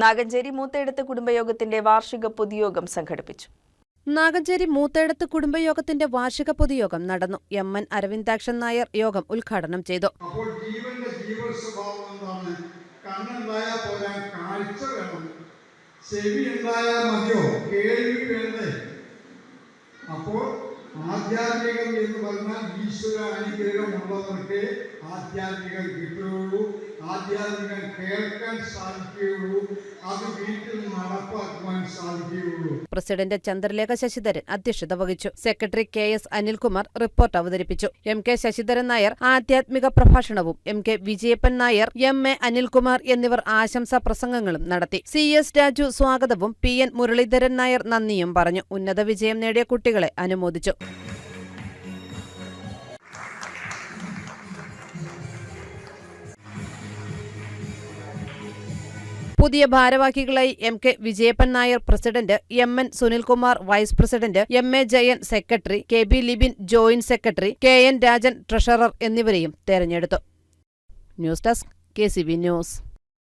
നാഗഞ്ചേരി മൂത്തേടത്ത് കുടുംബയോഗത്തിന്റെ വാർഷിക പൊതുയോഗം സംഘടിപ്പിച്ചു. നാഗഞ്ചേരി മൂത്തേടത്ത് കുടുംബയോഗത്തിന്റെ വാർഷിക പൊതുയോഗം നടന്നു. എം എൻ അരവിന്ദാക്ഷൻ നായർ യോഗം ഉദ്ഘാടനം ചെയ്തു. അപ്പോൾ ജീവന്റെ ജീവ സ്വഭാവം എന്താണ് കണ്ണുണ്ടായാൽ പോരാ കാഴ്ച വേണം. ചെവി ഉണ്ടായാൽ മതിയോ? കേൾവി വേണ്ടേ അപ്പോൾ ആധ്യാത്മികം എന്ന് പറഞ്ഞാൽ ഈശ്വര അനുഗ്രഹം ഉള്ളവർക്ക് ആധ്യാത്മികം കിട്ടുകയുള്ളൂ. ആധ്യാത്മികം കേൾക്കാൻ സാധിക്കുകയുള്ളൂ. പ്രസിഡന്റ് ചന്ദ്രലേഖ ശശിധരൻ അധ്യക്ഷത വഹിച്ചു. Secretary K S Anilkumar report അവതരിപ്പിച്ചു. എം കെ ശശിധരൻ നായർ ആധ്യാത്മിക പ്രഭാഷണവും M K Vijayappan Nair M A Anilkumar എന്നിവർ ആശംസാ പ്രസംഗങ്ങളും നടത്തി. സി എസ് രാജു സ്വാഗതവും പി എൻ മുരളീധരൻ നായർ നന്ദിയും പറഞ്ഞു. ഉന്നത വിജയം നേടിയ കുട്ടികളെ അനുമോദിച്ചു. പുതിയ ഭാരവാഹികളായി M K Vijayappan Nair president M N Sunilkumar vice president M A Jayan secretary K B Libin joint secretary K N Rajan treasurer എന്നിവരെയും തെരഞ്ഞെടുത്തു. News desk K news.